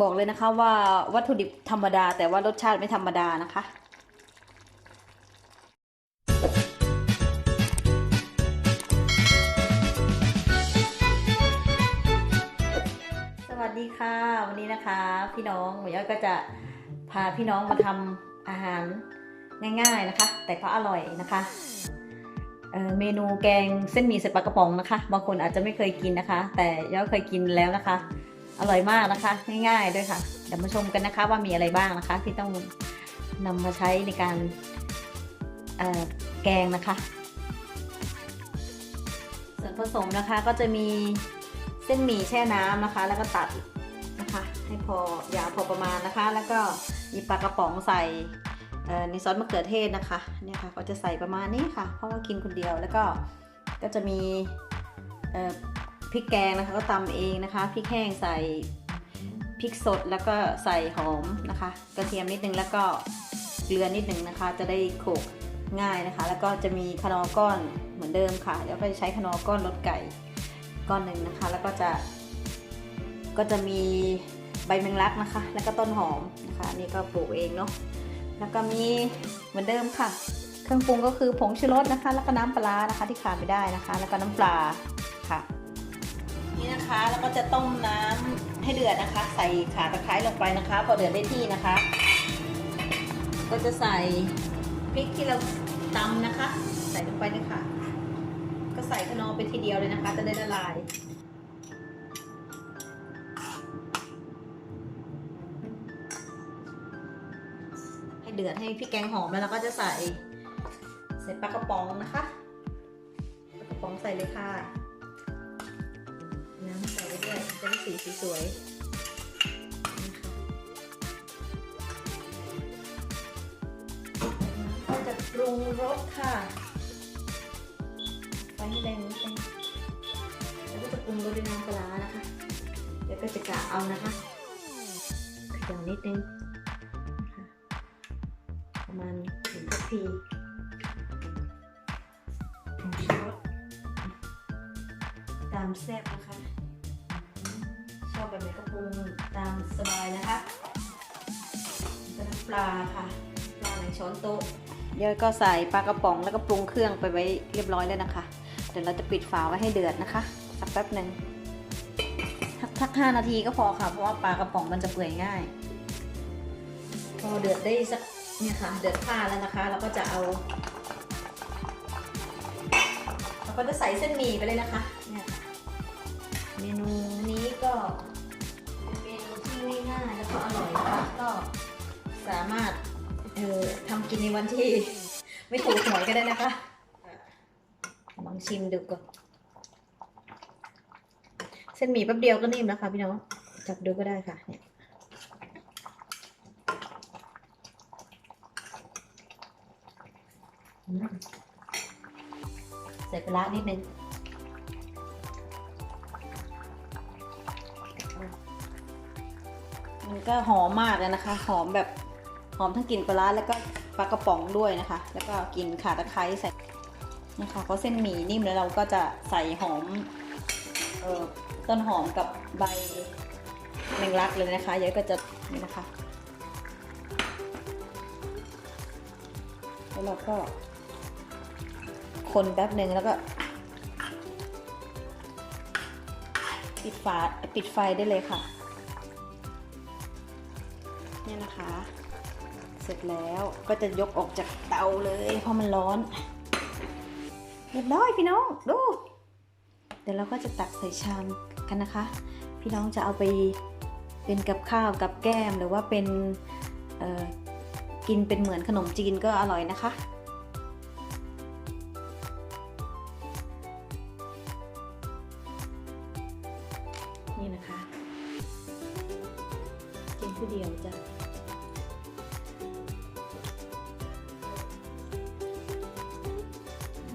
บอกเลยนะคะว่าวัตถุดิบธรรมดา แต่ว่ารสชาติไม่ธรรมดานะคะสวัสดีค่ะวันนี้นะคะ พี่น้องหมูย้อยก็จะพาพี่น้องมาทำอาหารง่าย ๆนะคะ แต่ก็อร่อยนะคะเเมนูแกงเส้นหมี่ใส่ปลากระป๋องนะคะ บางคนอาจจะไม่เคยกินนะคะ แต่ย้อยเคยกินแล้วนะคะ อร่อยมากนะคะ ง่ายๆด้วยค่ะ เดี๋ยวมาชมกันนะคะว่ามีอะไรบ้างนะคะ ที่ต้องนำมาใช้ในการแกงนะคะ ส่วนผสมนะคะก็จะมีเส้นหมี่แช่น้ำนะคะ แล้วก็ตัดนะคะ ให้พอยาวพอประมาณนะคะ แล้วก็มีปลากระป๋องใส่ในซอสมะเขือเทศนะคะเนี่ยค่ะก็จะใส่ประมาณนี้ค่ะ เพราะว่ากินคนเดียวแล้วก็ก็จะมีเพริกแกงนะคะก็ตำเองนะคะพริกแห้งใส่พริกสดแล้วก็ใส่หอมนะคะ กระเทียมนิดนึงแล้วก็เกลือนิดนึงนะคะ จะได้โขกง่ายนะคะ แล้วก็จะมีขนอก้อนเหมือนเดิมค่ะแล้วก็จะใช้ขนอก้อนรสไก่ก้อนหนึ่งนะคะ แล้วก็จะก็จะมีใบแมงลักนะคะ แล้วก็ต้นหอมนะคะนี่ก็ปลูกเองเนาะแล้วก็มีเหมือนเดิมค่ะ เครื่องปรุงก็คือผงชูรสนะคะ แล้วก็น้ำปลานะคะ ที่ขาดไม่ได้นะคะ แล้วก็น้ำปลาค่ะ นี่นะคะแล้วก็จะต้มน้ำให้เดือดนะคะ ใส่ขาตะไคร้ลงไปนะคะ พอเดือดได้ที่นะคะ ก็จะใส่พริกที่เราตำนะคะ ใส่ลงไปเลยค่ะก็ใส่ขนอไปทีเดียวเลยนะคะ จะได้ละลายให้เดือดให้พริกแกงหอมแล้วเราก็จะใส่ใส่ปลากระป๋องนะคะปลากระป๋องใส่เลยค่ะ สีสวยๆก็จะปรุงรสค่ะไฟให้แรงนิดนึงแล้วก็จะปรุงรสด้วยน้ำปลานะคะ เดี๋ยวก็จะกะเอานะคะเขย่านิดนึงประมาณหนึ่งทัพพีผงชูรสตามแซ่บนะคะ อบแบบไหนก็ปรุงตามสบายนะคะแล้วก็น้ำปลาค่ะ ปลาหนึ่งช้อนโต๊ะเย่อยก็ใส่ปลากระป๋องแล้วก็ปรุงเครื่องไปไว้เรียบร้อยแล้วนะคะ เดี๋ยวเราจะปิดฝาไว้ให้เดือดนะคะ สักแป๊บหนึ่งสักสักห้านาทีก็พอค่ะ เพราะว่าปลากระป๋องมันจะเปื่อยง่าย พอเดือดได้สักเนี่ยค่ะ เดือดผ้าแล้วนะคะ เราก็จะเอาเราก็จะใส่เส้นหมี่ไปเลยนะคะเนี่ยเมนูนี้ก็ ก็อร่อยนะคะก็สามารถเออทำกินในวันที่ ไม่ถูกหวยก็ได้นะคะลองชิมดูก่อนเส้นหมี่แป๊บเดียวก็นิ่มแล้วค่ะพี่น้องจับดูก็ได้ค่ะเนี่ยใส่ปลาร้านิดนึง มันก็หอมมากเลยนะคะ หอมแบบหอมทั้งกลิ่นปลาร้าแล้วก็ปลากระป๋องด้วยนะคะ แล้วก็กลิ่นข่าตะไคร้ใส่นะคะเพราะเส้นหมี่นิ่มแล้วเราก็จะใส่หอมเออต้นหอมกับใบแมงลักเลยนะคะเยอยก็จะนี่นะคะแล้วเราก็คนแป๊บหนึ่งแล้วก็ปิดฝาปิดไฟได้เลยค่ะ เนี่ยนะคะ เสร็จแล้วก็จะยกออกจากเตาเลย เพราะมันร้อน เรียบร้อยพี่น้องดู เดี๋ยวเราก็จะตักใส่ชามกันนะคะ พี่น้องจะเอาไปเป็นกับข้าวกับแก้มหรือว่าเป็นกินเป็นเหมือนขนมจีนก็อร่อยนะคะ ผู้เดียวจ้ะ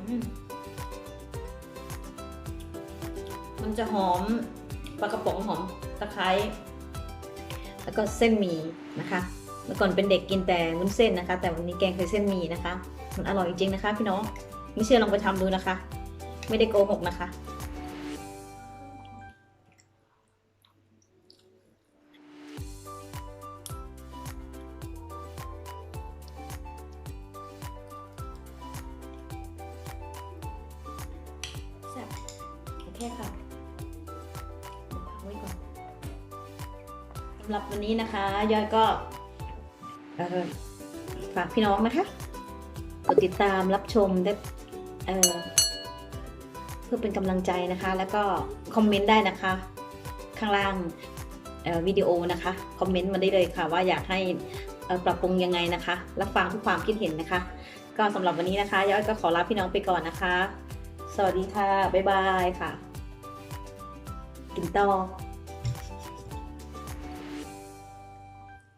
อืมมันจะหอมปลากระป๋องหอมตะไคร้แล้วก็เส้นหมี่นะคะเมื่อก่อนเป็นเด็กกินแต่วุ้นเส้นนะคะ แต่วันนี้แกงคือเส้นหมี่นะคะ มันอร่อยจริงๆนะคะ พี่น้องไม่เชื่อลองไปทำดูนะคะ ไม่ได้โกหกนะคะ เคค่ะพักไว้ก่อนสำหรับวันนี้นะคะยอยก็ฝากพี่น้องนะคะกดติดตามรับชมได้เพื่อเป็นกำลังใจนะคะ แล้วก็คอมเมนต์ได้นะคะ ข้างล่างวิดีโอนะคะคอมเมนต์มาได้เลยค่ะ ว่าอยากให้ปรับปรุงยังไงนะคะ รับฟังทุกความคิดเห็นนะคะ ก็สำหรับวันนี้นะคะย้อยก็ขอลาพี่น้องไปก่อนนะคะ สวัสดีค่ะ บ๊ายบายค่ะ กินต่อ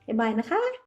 บ๊ายบายนะคะ